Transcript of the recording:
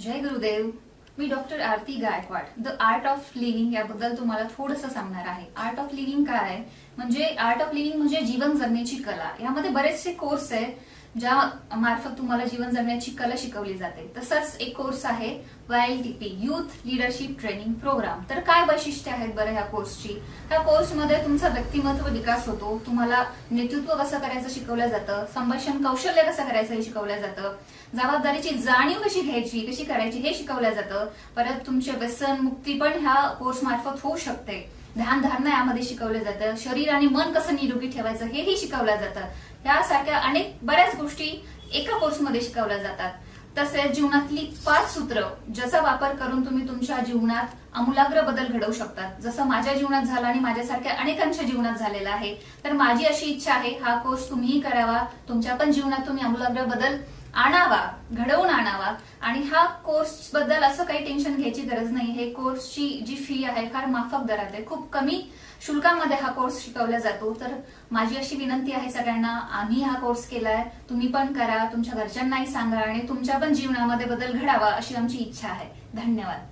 Jai Gurudev me doctor Aarti Gaikwad. The art of living याबद्दल तुम्हाला थोडंसं सांगणार आहे. आर्ट ऑफ लिव्हिंग काय आहे? म्हणजे आर्ट ऑफ लिव्हिंग म्हणजे जीवन जगण्याची कला. यामध्ये बरेचसे कोर्स आहेत. ज्या मार्फत तुम्हाला जीवन जगण्याची कला शिकवली जाते. तसंच एक कोर्स आहे Y L T P youth leadership training program तर काय वैशिष्ट्य आहेत बरं ह्या कोर्सची ह्या कोर्समध्ये तुमचा व्यक्तिमत्व विकास होतो. तुम्हाला नेतृत्व कसं करायचं शिकवलं जातं? संभाषण कौशल्य कसं करायचं हे शिकवलं जातं? जबाबदारीची जाणीव कशी घ्यायची कशी करायची हे शिकवलं जातं. परत तुमचे व्यसन मुक्ती पण ह्या कोर्स मार्फत होऊ शकते. ध्यान धारणा यामध्ये शिकवलं जातं. शरीर आणि मन कसं निरोगी ठेवायचं हेही शिकवलं जातं. यासारख्या अनेक बऱ्याच गोष्टी एका कोर्समध्ये शिकवल्या जातात. तसेच जीवनातली पाच सूत्र ज्याचा वापर करून तुम्ही तुमच्या जीवनात आमूलाग्र बदल घडवू शकतात. जसं माझ्या जीवनात झाला आणि माझ्यासारख्या अनेकांच्या जीवनात झालेला आहे. तर माझी अशी इच्छा आहे हा कोर्स तुम्हीही करावा. तुमच्या पण जीवनात तुम्ही आमूलाग्र बदल आणावा घडवून आणावा. आणि हा कोर्सबद्दल असं काही टेन्शन घ्यायची गरज नाही. हे कोर्सची जी फी आहे फार माफक दरात आहे. खूप कमी शुल्कामध्ये हा कोर्स शिकवला जातो. तर माझी अशी विनंती आहे सगळ्यांना आम्ही हा कोर्स केलाय. तुम्ही पण करा तुमच्या घरच्यांनाही सांगा आणि तुमच्या पण जीवनामध्ये बदल घडावा अशी आमची इच्छा आहे. धन्यवाद.